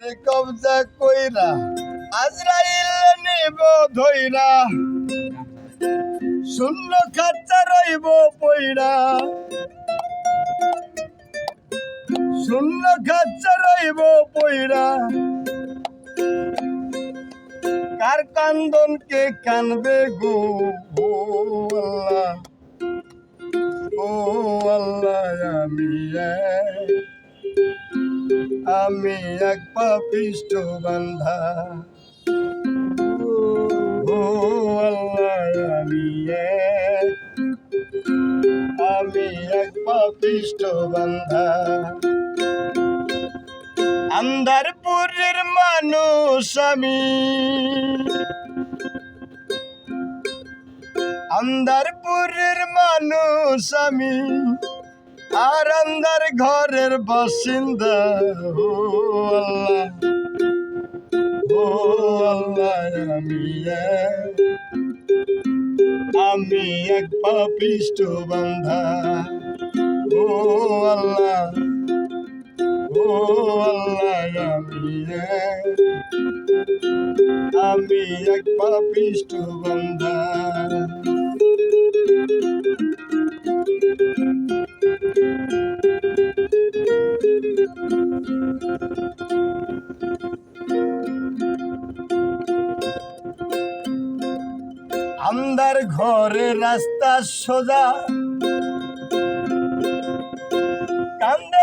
কবজা কইরা আজরাইল নিব ধইরা। শূন্য খাচ্চা রইব পইরা শূন্য খাচ্চা রইব পইরা কার কান্দনকে কানবে গো আল্লাহ? ও আল্লাহ, আমি আমি এক পাপিষ্ট বান্ধা। ও আল্লাহ, আমি আমি এক পাপিষ্ট বান্ধা। আন্দারপুরের মানুষ আমি। আন্দারপুরের মানুষ আমি। আর আন্দার ঘরের বাসিন্দা, ও আল্লাহ। ও আল্লাহ, আমি আমি এক পাপিষ্ট বান্ধা। ও আল্লাহ ও আল্লাহ, আমি আমি এক পাপিষ্ট বান্ধা। আন্দার ঘরে রাস্তা সোজা। কান্দে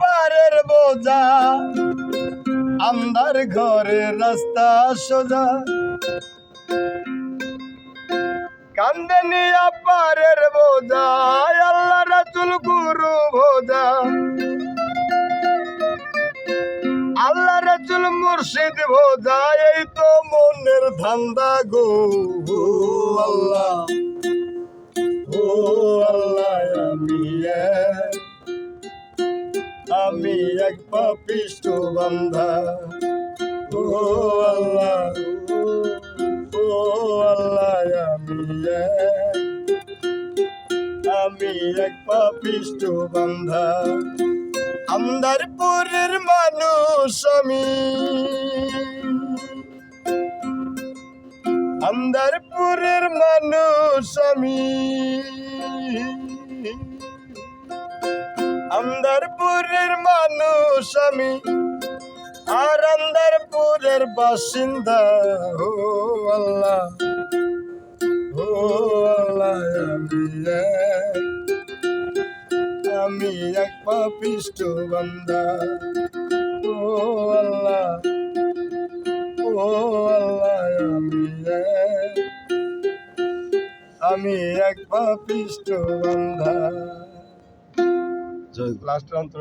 পারের বোঝা। আন্দার ঘরে রাস্তা সোজা। কান্দে নিয়ে পারের বোঝা। আল্লাহ রাজুল মুর্শিদ ভোজা এই তো মনের ধান্দা গো। আল্লাহ, ও আল্লাহ, আমি আমি এক পাপিষ্ট বান্ধা ও আল্লাহ ও আল্লাহ, আমি আমি এক পাপিষ্ট বান্ধা আন্দারপুরের মানুষ আমি। আন্দারপুরের মানুষ আমি। আন্দারপুরের মানুষ আমি। আর আন্দারপুরের বাসিন্দা, ও আল্লাহ ও আল্লাহ আমি আমি এক পাপিষ্ট বান্দা। ও আল্লাহ ও আল্লাহ আমি আমি এক পাপিষ্ট বান্দা। লাস্ট অন্তর